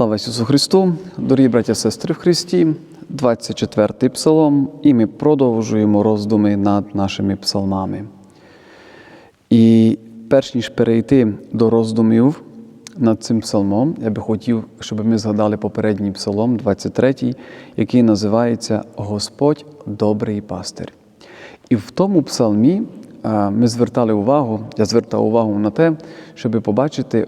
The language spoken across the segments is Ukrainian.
Слава Ісусу Христу, дорогі браття і сестри в Христі, 24-й псалом, і ми продовжуємо роздуми над нашими псалмами. І перш ніж перейти до роздумів над цим псалмом, я би хотів, щоб ми згадали попередній псалом, 23-й, який називається Господь добрий пастир. І в тому псалмі е, ми звертали увагу, я звертав увагу на те, щоб побачити е,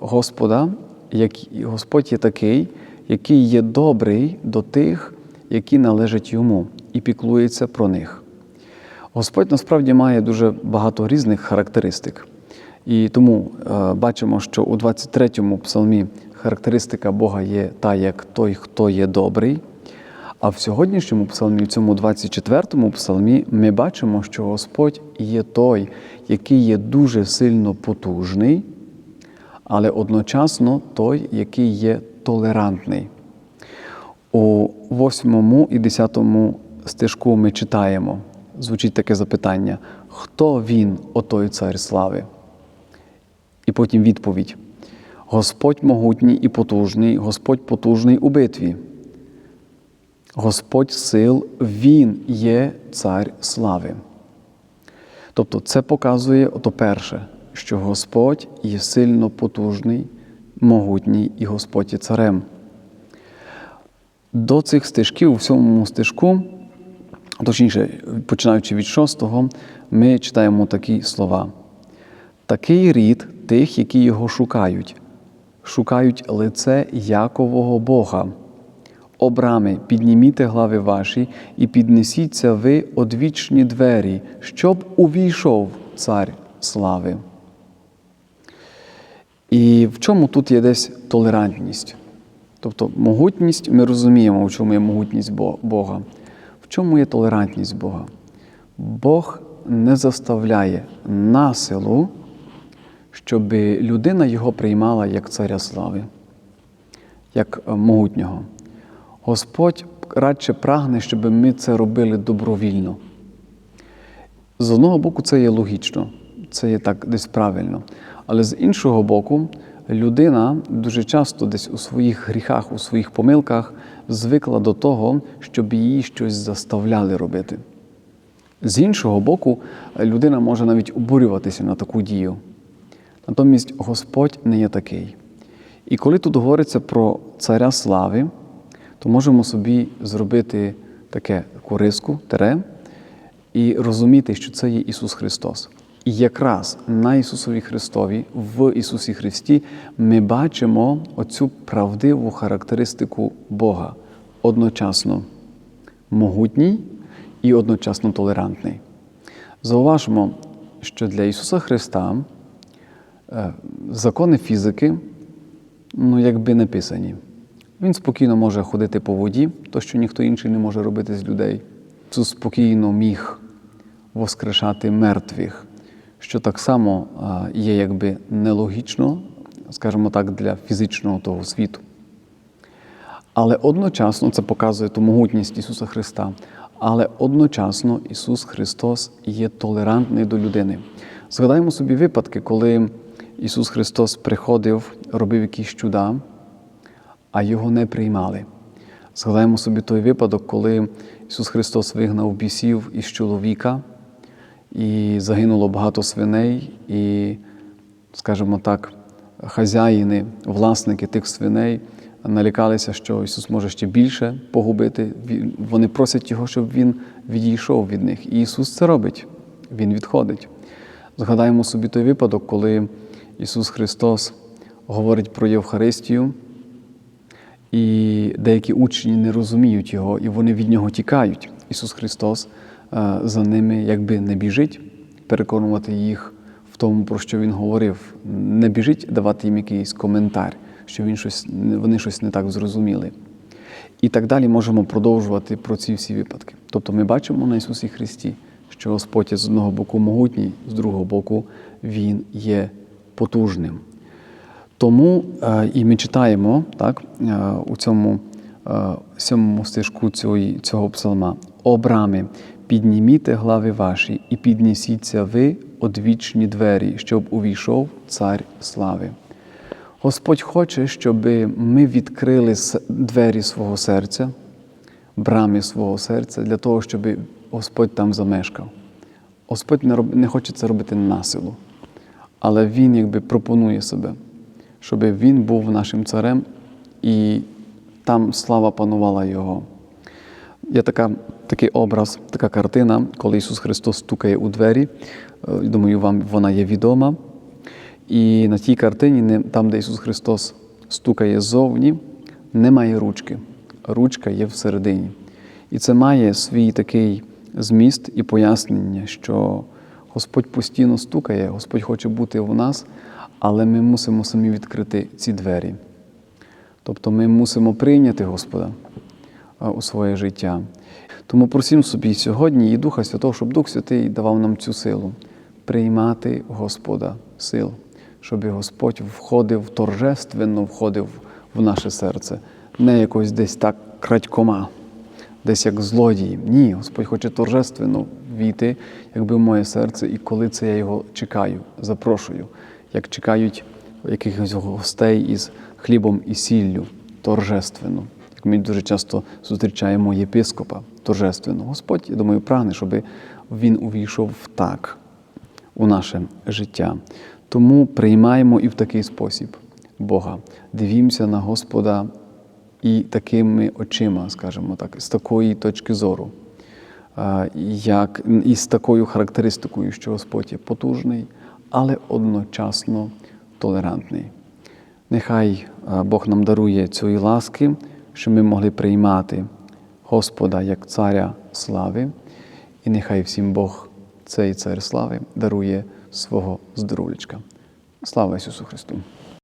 Господа, як Господь є такий, який є добрий до тих, які належать йому, і піклується про них. Господь насправді має дуже багато різних характеристик. І тому е, бачимо, що у 23-му псалмі характеристика Бога є та, як той, хто є добрий. А в сьогоднішньому псалмі, в цьому 24-му псалмі, ми бачимо, що Господь є той, який є дуже сильно потужний, але одночасно той, який є толерантний. У 8 і 10 стежку ми читаємо, звучить таке запитання: хто він, отой цар слави? І потім відповідь: Господь могутній і потужний, Господь потужний у битві. Господь сил, Він є цар слави. Тобто це показує ото перше, що Господь є сильно потужний, могутній і Господь є царем. До цих стежків, у сьомому стежку, точніше, починаючи від шостого, ми читаємо такі слова. Такий рід тих, які його шукають, шукають лице Якового Бога. Обрами, підніміте глави ваші і піднесіться ви одвічні двері, щоб увійшов цар слави. І в чому тут є десь толерантність? Тобто могутність, ми розуміємо, в чому є могутність Бога. В чому є толерантність Бога? Бог не заставляє насилу, щоб людина його приймала як царя слави, як могутнього. Господь радше прагне, щоб ми це робили добровільно. З одного боку, це є логічно, це є так десь правильно. Але з іншого боку, людина дуже часто десь у своїх гріхах, у своїх помилках звикла до того, щоб її щось заставляли робити. З іншого боку, людина може навіть обурюватися на таку дію. Натомість Господь не є такий. І коли тут говориться про царя слави, то можемо собі зробити таке кориску, тере, і розуміти, що це є Ісус Христос. І якраз на Ісусові Христові, в Ісусі Христі, ми бачимо оцю правдиву характеристику Бога одночасно могутній і одночасно толерантний. Зауважмо, що для Ісуса Христа закони фізики, ну, якби не писані. Він спокійно може ходити по воді, то що ніхто інший не може робити з людей. Ісус спокійно міг воскрешати мертвих, що так само є якби нелогічно, скажімо так, для фізичного того світу. Але одночасно це показує ту могутність Ісуса Христа. Але одночасно Ісус Христос є толерантний до людини. Згадаємо собі випадки, коли Ісус Христос приходив, робив якісь чуда а його не приймали. Згадаємо собі той випадок, коли Ісус Христос вигнав бісів із чоловіка, і загинуло багато свиней, і, скажімо так, хазяїни, власники тих свиней налякалися, що Ісус може ще більше погубити. Вони просять Його, щоб Він відійшов від них. І Ісус це робить, Він відходить. Згадаємо собі той випадок, коли Ісус Христос говорить про Євхаристію. І деякі учні не розуміють його, і вони від нього тікають. Ісус Христос е, за ними якби не біжить, переконувати їх в тому, про що Він говорив. Не біжить давати їм якийсь коментар, що він щось, вони щось не так зрозуміли. І так далі можемо продовжувати про ці всі випадки. Тобто ми бачимо на Ісусі Христі, що Господь з одного боку могутній, з другого боку, Він є потужним. Тому е, і ми читаємо так, е, у цьому сьомому стежку цього, псалма обрами, підніміте глави ваші і піднесіться ви одвічні двері, щоб увійшов цар слави. Господь хоче, щоб ми відкрили двері свого серця, брами свого серця для того, щоб Господь там замешкав. Господь не, роб... не хоче це робити насилу, але Він якби пропонує себе, щоб Він був нашим царем і там слава панувала Його. Є така, такий образ, така картина, коли Ісус Христос стукає у двері. Е, Думаю, вам вона є відома. І на тій картині, там, де Ісус Христос стукає ззовні, немає ручки. Ручка є всередині. І це має свій такий зміст і пояснення, що Господь постійно стукає, Господь хоче бути в нас, але ми мусимо самі відкрити ці двері. Тобто ми мусимо прийняти Господа у своє життя. Тому просимо собі сьогодні і Духа Святого, щоб Дух Святий давав нам цю силу приймати Господа сил, щоб Господь входив торжественно, входив в наше серце, не якось десь так крадькома, десь як злодії. Ні, Господь хоче торжественно війти, якби в моє серце, і коли це я його чекаю, запрошую, як чекають якихось гостей із хлібом і сіллю, торжественно. Як ми дуже часто зустрічаємо єпископа торжественно. Господь, я думаю, прагне, щоб він увійшов так у наше життя. Тому приймаємо і в такий спосіб Бога. Дивімося на Господа і такими очима, скажімо так, з такої точки зору, як, і з такою характеристикою, що Господь є потужний, але одночасно толерантний. Нехай Бог нам дарує цієї ласки, щоб ми могли приймати Господа як Царя слави, і нехай всім Бог, цей цар слави, дарує свого здоров'ячка. Слава Ісусу Христу!